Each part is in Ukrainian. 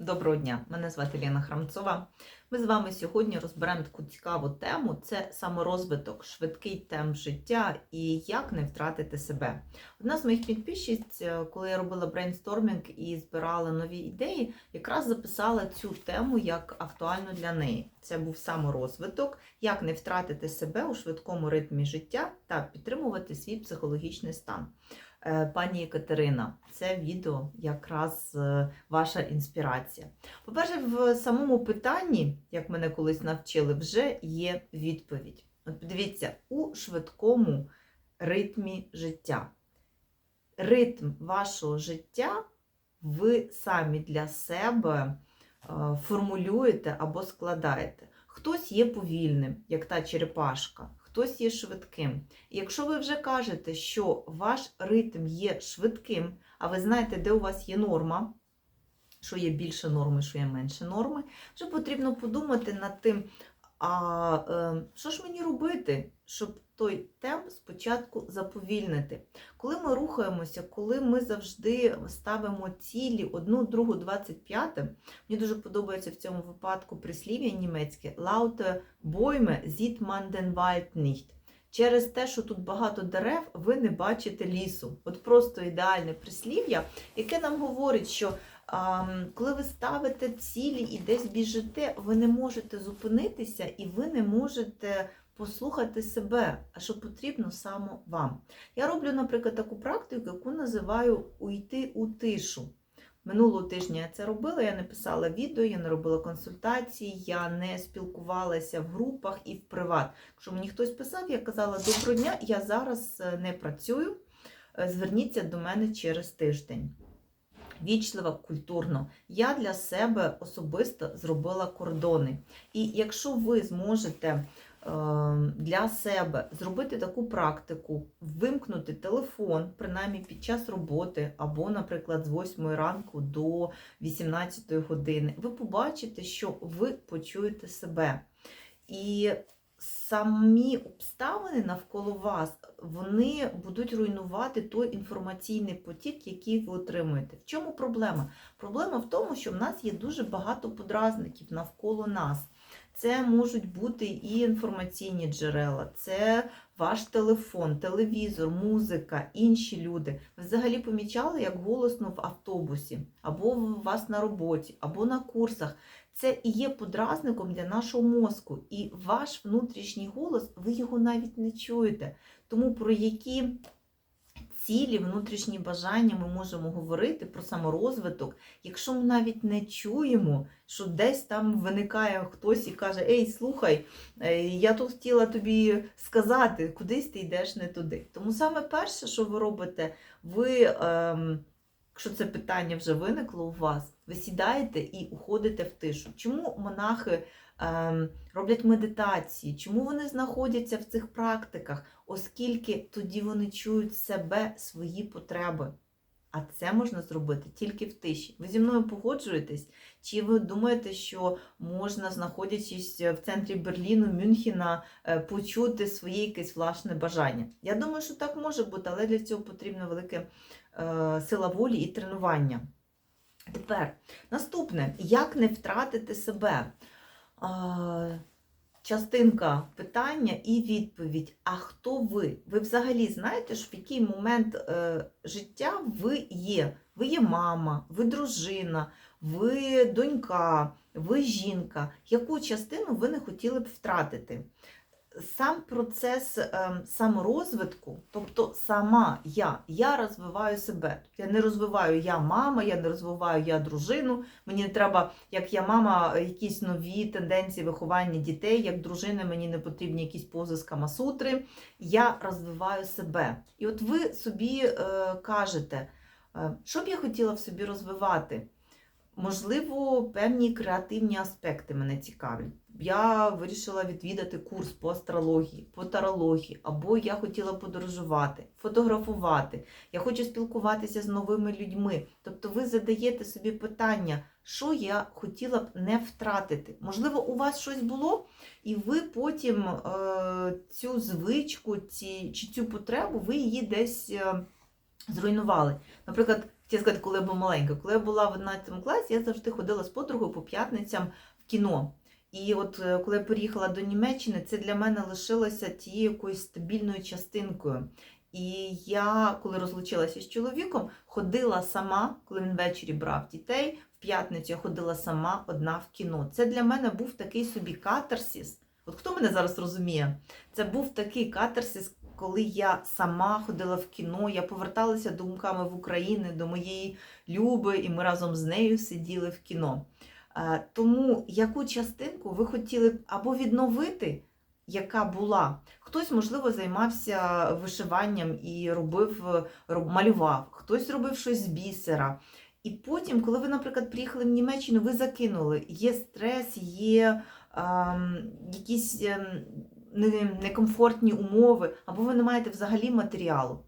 Доброго дня! Мене звати Ліна Храмцова. Ми з вами сьогодні розберемо таку цікаву тему: це саморозвиток, швидкий темп життя і як не втратити себе. Одна з моїх підписчиць, е, коли я робила брейнстормінг і збирала нові ідеї, якраз записала цю тему як актуальну для неї. Це був саморозвиток, як не втратити себе у швидкому ритмі життя та підтримувати свій психологічний стан. Е, Пані Катерина, це відео якраз е, ваша інспірація. По-перше, в самому питанні, як мене колись навчили, вже є відповідь. От подивіться, у швидкому ритмі життя. Ритм вашого життя ви самі для себе е, формулюєте або складаєте. Хтось є повільним, як та черепашка, хтось є швидким. І якщо ви вже кажете, що ваш ритм є швидким, а ви знаєте, де у вас є норма, що є більше норми, що є менше норми, вже потрібно подумати над тим, а е, що ж мені робити, щоб той темп спочатку заповільнити. Коли ми рухаємося, коли ми завжди ставимо цілі одну, другу, 25, мені дуже подобається в цьому випадку прислів'я німецьке «Laute Bäume sieht man den Wald nicht». Через те, що тут багато дерев, ви не бачите лісу. От просто ідеальне прислів'я, яке нам говорить, що а, коли ви ставите цілі і десь біжите, ви не можете зупинитися і ви не можете послухати себе, а що потрібно саме вам. Я роблю, наприклад, таку практику, яку називаю уйти у тишу. Минулого тижня я це робила, я не писала відео, я не робила консультації, я не спілкувалася в групах і в приват. Якщо мені хтось писав, я казала доброго дня, я зараз е, не працюю, е, зверніться до мене через тиждень. Вічливо, культурно. Я для себе особисто зробила кордони. І якщо ви зможете для себе зробити таку практику, вимкнути телефон, принаймні під час роботи, або, наприклад, з 8 ранку до 18 години, ви побачите, що ви почуєте себе. І самі обставини навколо вас, вони будуть руйнувати той інформаційний потік, який ви отримуєте. В чому проблема? Проблема в тому, що в нас є дуже багато подразників навколо нас. Це можуть бути і інформаційні джерела, це ваш телефон, телевізор, музика, інші люди. Ви взагалі помічали, як голосно в автобусі, або у вас на роботі, або на курсах. Це і є подразником для нашого мозку. І ваш внутрішній голос, ви його навіть не чуєте. Тому про які цілі, внутрішні бажання ми можемо говорити про саморозвиток, якщо ми навіть не чуємо, що десь там виникає хтось і каже: Ей, слухай, е, я тут хотіла тобі сказати, кудись ти йдеш не туди. Тому саме перше, що ви робите, ви. Ем, Якщо це питання вже виникло у вас, ви сідаєте і уходите в тишу. Чому монахи ем, роблять медитації? Чому вони знаходяться в цих практиках? Оскільки тоді вони чують себе, свої потреби. А це можна зробити тільки в тиші. Ви зі мною погоджуєтесь? Чи ви думаєте, що можна, знаходячись в центрі Берліну, Мюнхена, е, почути своє якесь власне бажання? Я думаю, що так може бути, але для цього потрібна велика е, сила волі і тренування. Тепер наступне: як не втратити себе? Частинка питання і відповідь. А хто ви? Ви взагалі знаєте, в який момент е, життя ви є? Ви є мама, ви дружина, ви донька, ви жінка. Яку частину ви не хотіли б втратити? Сам процес е, саморозвитку, тобто сама я, я розвиваю себе. Я не розвиваю я мама, я не розвиваю я дружину. Мені не треба, як я мама, якісь нові тенденції виховання дітей, як дружина, мені не потрібні якісь пози з камасутри. Я розвиваю себе. І от ви собі е, кажете, е, що б я хотіла в собі розвивати? Можливо, певні креативні аспекти мене цікавлять. Я вирішила відвідати курс по астрології, по тарології, або я хотіла подорожувати, фотографувати. Я хочу спілкуватися з новими людьми. Тобто ви задаєте собі питання, що я хотіла б не втратити. Можливо, у вас щось було, і ви потім е, цю звичку ці, чи цю потребу ви її десь е, зруйнували. Наприклад, хотіла сказати, коли я була маленька. Коли я була в 11 класі, я завжди ходила з подругою по п'ятницям в кіно. І от е, коли я переїхала до Німеччини, це для мене лишилося тією якоюсь стабільною частинкою. І я, коли розлучилася з чоловіком, ходила сама, коли він ввечері брав дітей. В п'ятницю я ходила сама одна в кіно. Це для мене був такий собі катарсіс. От хто мене зараз розуміє? Це був такий катарсіс, коли я сама ходила в кіно, я поверталася думками в Україну до моєї Люби, і ми разом з нею сиділи в кіно. Е, Тому яку частинку ви хотіли б або відновити, яка була? Хтось, можливо, займався вишиванням і робив, е, малював, хтось робив щось з бісера. І потім, коли ви, наприклад, приїхали в Німеччину, ви закинули, є стрес, є ем, якісь ем, некомфортні умови, або ви не маєте взагалі матеріалу.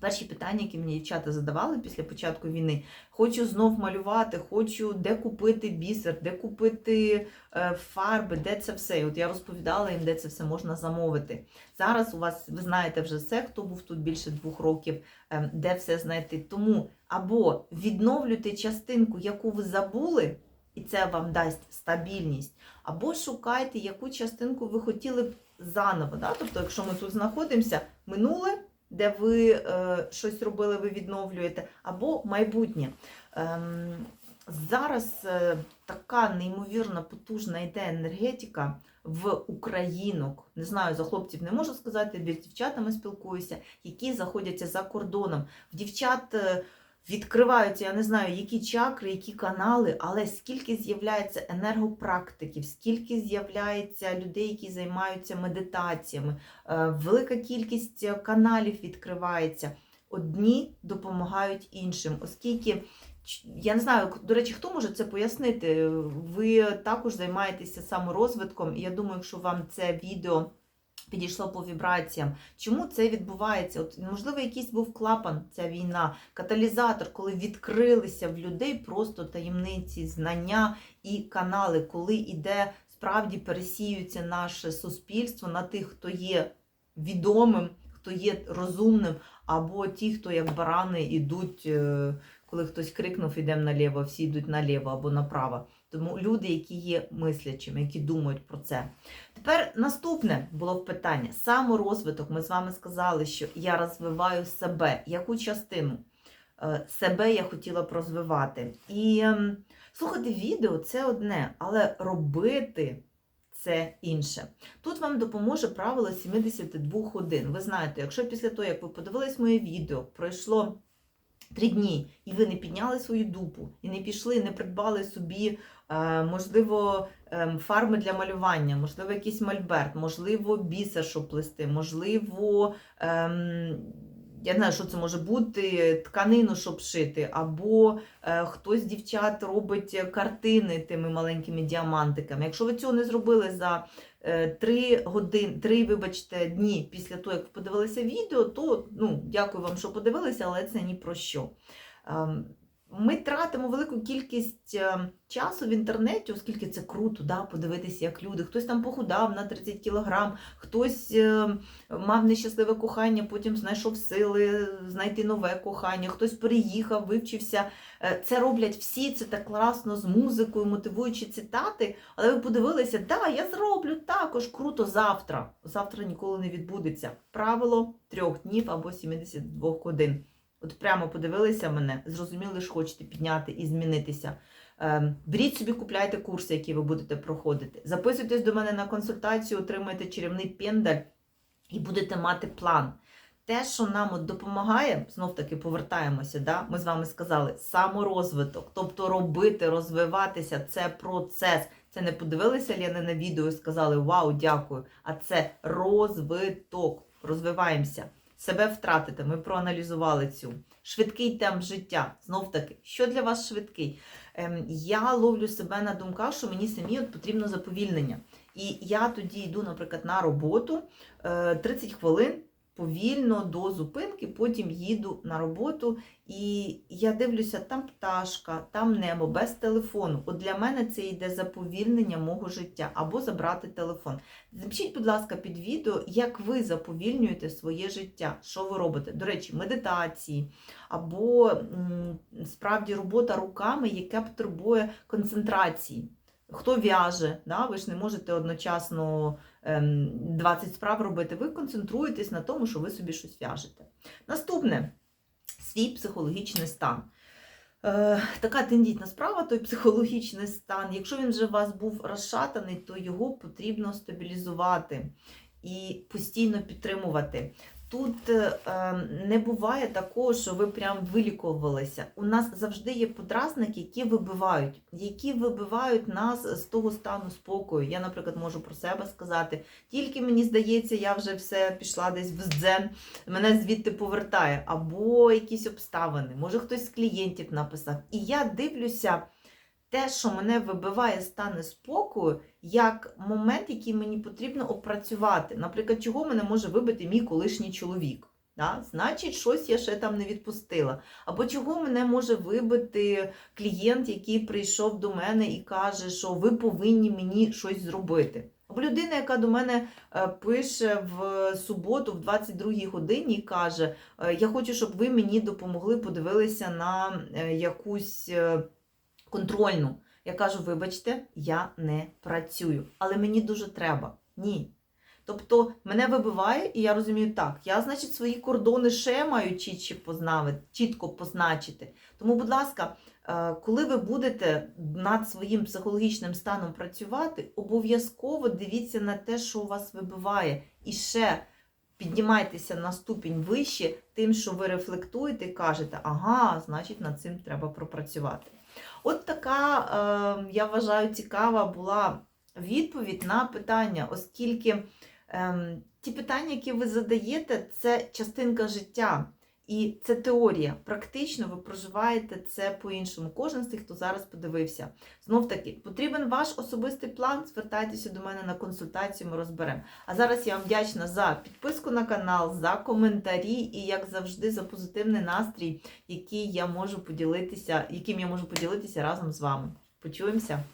Перші питання, які мені дівчата задавали після початку війни: хочу знов малювати, хочу де купити бісер, де купити е, фарби, де це все. І от я розповідала їм, де це все можна замовити. Зараз у вас, ви знаєте вже все, хто був тут більше двох років, е, де все знайти. Тому або відновлюйте частинку, яку ви забули, і це вам дасть стабільність, або шукайте, яку частинку ви хотіли б заново. Да? Тобто, якщо ми тут знаходимося, минуле де ви е, щось робили, ви відновлюєте, або майбутнє. Е, зараз е, така неймовірно потужна йде енергетика в українок. Не знаю, за хлопців не можу сказати, більш з дівчатами спілкуюся, які заходяться за кордоном. В дівчат е, відкриваються, я не знаю, які чакри, які канали, але скільки з'являється енергопрактиків, скільки з'являється людей, які займаються медитаціями, е, велика кількість каналів відкривається. Одні допомагають іншим, оскільки я не знаю, до речі, хто може це пояснити? Ви також займаєтеся саморозвитком, і я думаю, якщо вам це відео підійшло по вібраціям, чому це відбувається? От, можливо, якийсь був клапан, ця війна, каталізатор, коли відкрилися в людей просто таємниці, знання і канали, коли іде справді пересіюється наше суспільство на тих, хто є відомим, хто є розумним, або ті, хто як барани йдуть, е, коли хтось крикнув, ідемо наліво, всі йдуть наліво або направо. Тому люди, які є мислячими, які думають про це. Тепер наступне було питання: саморозвиток. Ми з вами сказали, що я розвиваю себе. Яку частину Е, себе я хотіла б розвивати? І ем, слухати відео це одне, але робити це інше. Тут вам допоможе правило 72 годин. Ви знаєте, якщо після того, як ви подивились моє відео, пройшло три дні, і ви не підняли свою дупу, і не пішли, не придбали собі, е, можливо, фарми для малювання, можливо, якийсь мольберт, можливо, біса, щоб плести, можливо, ем, я не знаю, що це може бути, тканину, щоб шити, або е, хтось з дівчат робить картини тими маленькими діамантиками. Якщо ви цього не зробили за е, три години, три, вибачте, дні після того, як подивилися відео, то ну, дякую вам, що подивилися, але це ні про що. Ми тратимо велику кількість е, часу в інтернеті, оскільки це круто, да, подивитися, як люди. Хтось там похудав на 30 кілограм, хтось е, мав нещасливе кохання, потім знайшов сили знайти нове кохання, хтось переїхав, вивчився. Е, Це роблять всі, це так класно з музикою, мотивуючи цитати. Але ви подивилися, да, я зроблю також круто завтра. Завтра ніколи не відбудеться. Правило трьох днів або 72 годин. От прямо подивилися мене, зрозуміли, що хочете підняти і змінитися. Ем, Беріть собі, купляйте курси, які ви будете проходити. Записуйтесь до мене на консультацію, отримайте чарівний пендаль і будете мати план. Те, що нам от допомагає, знов таки повертаємося. Да? Ми з вами сказали, саморозвиток, тобто робити, розвиватися це процес. Це не подивилися Ліни на відео і сказали Вау, дякую! А це розвиток. Розвиваємося. Себе втратити. Ми проаналізували цю. Швидкий темп життя. Знов таки, що для вас швидкий? Ем, я ловлю себе на думках, що мені самі от потрібно заповільнення. І я тоді йду, наприклад, на роботу е, 30 хвилин повільно до зупинки, потім їду на роботу, і я дивлюся, там пташка, там небо, без телефону. От для мене це йде заповільнення мого життя або забрати телефон. Запишіть, будь ласка, під відео, як ви заповільнюєте своє життя, що ви робите. До речі, медитації або справді робота руками, яка потребує концентрації. Хто в'яже, да? ви ж не можете одночасно ем, 20 справ робити, ви концентруєтесь на тому, що ви собі щось в'яжете. Наступне свій психологічний стан. Е, така тендітна справа, той психологічний стан. Якщо він вже у вас був розшатаний, то його потрібно стабілізувати і постійно підтримувати. Тут е, не буває такого, що ви прям вилікувалися. У нас завжди є подразники, які вибивають, які вибивають нас з того стану спокою. Я, наприклад, можу про себе сказати. Тільки мені здається, я вже все пішла десь в дзен, мене звідти повертає, або якісь обставини. Може, хтось з клієнтів написав. І я дивлюся те, що мене вибиває стани спокою, як момент, який мені потрібно опрацювати. Наприклад, чого мене може вибити мій колишній чоловік. Да? Значить, щось я ще там не відпустила. Або чого мене може вибити клієнт, який прийшов до мене і каже, що ви повинні мені щось зробити. Або людина, яка до мене е, пише в суботу, в 22-й годині, і каже: е, Я хочу, щоб ви мені допомогли, подивилися на е, якусь контрольну. Я кажу, вибачте, я не працюю, але мені дуже треба. Ні. Тобто мене вибиває, і я розумію, так, я, значить, свої кордони ще маю чітко позначити. Тому, будь ласка, е, коли ви будете над своїм психологічним станом працювати, обов'язково дивіться на те, що у вас вибиває, і ще піднімайтеся на ступінь вище, тим, що ви рефлектуєте і кажете, ага, значить, над цим треба пропрацювати. От така, е, я вважаю, цікава була відповідь на питання, оскільки ем, ті питання, які ви задаєте, це частинка життя. І це теорія. Практично ви проживаєте це по-іншому. Кожен з тих, хто зараз подивився. Знов таки, потрібен ваш особистий план. Звертайтеся до мене на консультацію, ми розберемо. А зараз я вам вдячна за підписку на канал, за коментарі і, як завжди, за позитивний настрій, який я можу поділитися, яким я можу поділитися разом з вами. Почуємося!